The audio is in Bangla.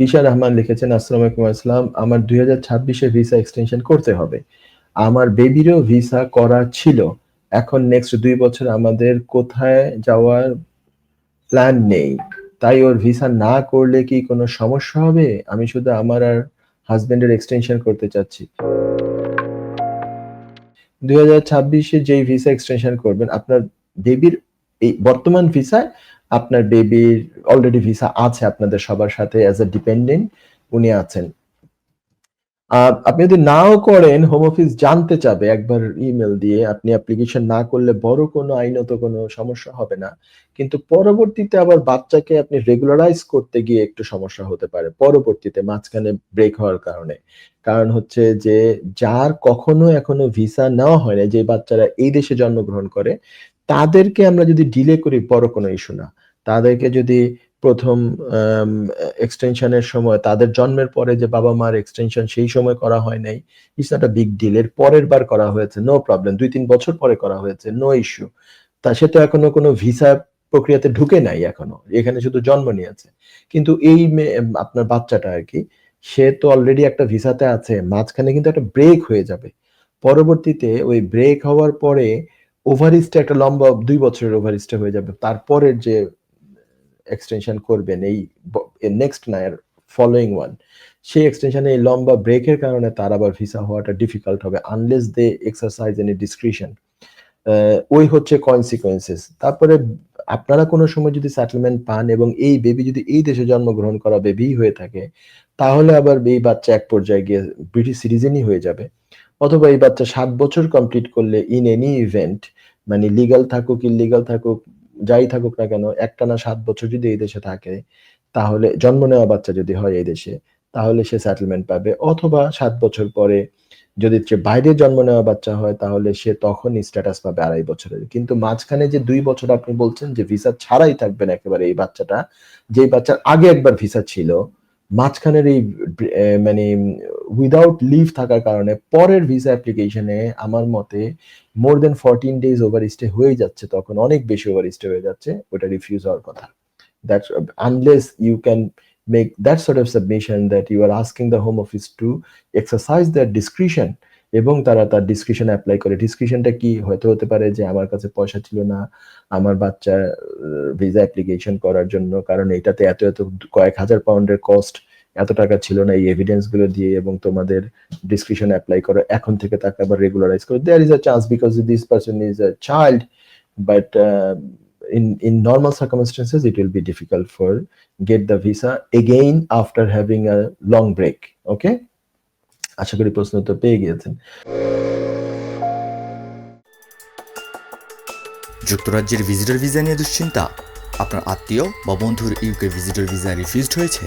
ঈশা রহমান লিখেছেন, আসসালামু আলাইকুম আসসালাম। আমার দুই হাজার ছাব্বিশে ভিসা এক্সটেনশন করতে হবে। আমার বেবিরও ভিসা করা ছিল। এখন নেক্সট দুই বছর আমাদের কোথায় যাওয়ার প্ল্যান নেই। তাই ওর ভিসা না করলে কি কোনো সমস্যা হবে? আমি শুধু আমার আর হাজবেন্ডের এক্সটেনশন করতে চাচ্ছি। দুই হাজার ছাব্বিশে যেই ভিসা এক্সটেনশন করবেন, আপনার বেবির এই বর্তমান ভিসায় আপনার বেবির অলরেডি ভিসা আছে আপনাদের সবার সাথে অ্যাজ এ ডিপেন্ডেন্ট উনি আছেন। আপনি যদি নাও করেন হোম অফিস জানতে চাবে, একবার ইমেল দিয়ে, আপনি অ্যাপ্লিকেশন না করলে বড় কোনো আইনত কোনো সমস্যা হবে না। কিন্তু পরবর্তীতে আবার বাচ্চাকে আপনি রেগুলারাইজ করতে গিয়ে একটু সমস্যা হতে পারে, পরবর্তীতে মাঝখানে ব্রেক হওয়ার কারণে। কারণ হচ্ছে যে, যার কখনো এখনও ভিসা নেওয়া হয় না যে বাচ্চারা এই দেশে জন্মগ্রহণ করে তাদেরকে আমরা যদি ডিলে করি, বড় কোনো ইস্যু না। তাদেরকে যদি প্রথম এক্সটেনশনের সময়, তাদের জন্মের পরে যে বাবা মার এক্সটেনশন সেই সময় করা হয় নাই it's not a big deal এর পরের বার করা হয়েছে নো প্রবলেম দুই, তিন বছর পরে করা হয়েছে নো ইস্যু তা সে তো এখনও কোনো ভিসা প্রক্রিয়াতে ঢুকে নাই এখনও। এখানে শুধু জন্ম নিয়েছে। কিন্তু এই আপনার বাচ্চাটা আর কি, সে তো অলরেডি একটা ভিসাতে আছে, মাঝখানে কিন্তু একটা ব্রেক হয়ে যাবে। পরবর্তীতে ওই ব্রেক হওয়ার পরে ওভারিস্টে একটা লম্বা দুই বছরের ওভারিস্টে হয়ে যাবে। তারপরের যে এক্সটেনশন করবেন, এই নেক্সট না, এর ফলোয়িং ওয়ান সেই এক্সটেনশনে এই লম্বা ব্রেকের কারণে তার আবার ভিসা হওয়াটা ডিফিকাল্ট হবে unless they exercise any discretion ওই হচ্ছে কনসিকোয়েন্সেস তারপরে আপনারা কোনো সময় যদি সেটেলমেন্ট পান এবং এই বেবি যদি এই দেশে জন্মগ্রহণ করা বেবি হয়ে থাকে, তাহলে আবার এই বাচ্চা এক পর্যায়ে গিয়ে ব্রিটিশ সিটিজেনই হয়ে যাবে। অথবা এই বাচ্চা সাত বছর কমপ্লিট করলে ইন এনি ইভেন্ট মানে লিগাল থাকুক ইলিগাল থাকুক, যাই থাকুক না কেন, একটা না সাত বছর যদি এই দেশে থাকে, তাহলে জন্ম নেওয়া বাচ্চা যদি হয় এই দেশে, তাহলে সে সেটেলমেন্ট পাবে। অথবা সাত বছর পরে যদি সে বাইরে জন্ম নেওয়া বাচ্চা হয়, তাহলে সে তখনই স্ট্যাটাস পাবে আড়াই বছরের। কিন্তু মাঝখানে যে দুই বছর আপনি বলছেন যে ভিসা ছাড়াই থাকবেন একেবারে এই বাচ্চাটা, যেই বাচ্চার আগে একবার ভিসা ছিল, মাঝখানের এই মানে উইদাউট লিভ থাকার কারণে পরের ভিসা অ্যাপ্লিকেশনে আমার মতে more than fourteen days overstay হয়ে যাচ্ছে, তখন অনেক বেশি ওভার স্টে হয়ে যাচ্ছে, ওটা রিফিউজ হওয়ার কথা। That's unless you can make that sort of submission that you are asking the home office to exercise their discretion এবং তারা তার ডিসক্রিপশন অ্যাপ্লাই করে। ডিসক্রিপশনটা কি? হয়তো হতে পারে যে আমার কাছে পয়সা ছিল না, আমার বাচ্চা ভিসা অ্যাপ্লিকেশন করার জন্য, কারণ এটাতে এত এত কয়েক হাজার পাউন্ডের কস্ট এত টাকা ছিল না এই এভিডেন্সগুলো দিয়ে এবং তোমাদের ডিসক্রিপশন অ্যাপ্লাই করো, এখন থেকে তাকে আবার রেগুলারাইজ করো। There is a chance because this person is a child but in in normal circumstances, it will be difficult for get the visa again after having a long break, okay? আশা করি প্রশ্ন তো পেয়ে গিয়েছেন। যুক্তরাজ্যের ভিজিটর ভিসা নিয়ে দুশ্চিন্তা। আপনার আত্মীয় বা বন্ধুর ইউকে ভিজিটর ভিসা রিফিউজড হয়েছে।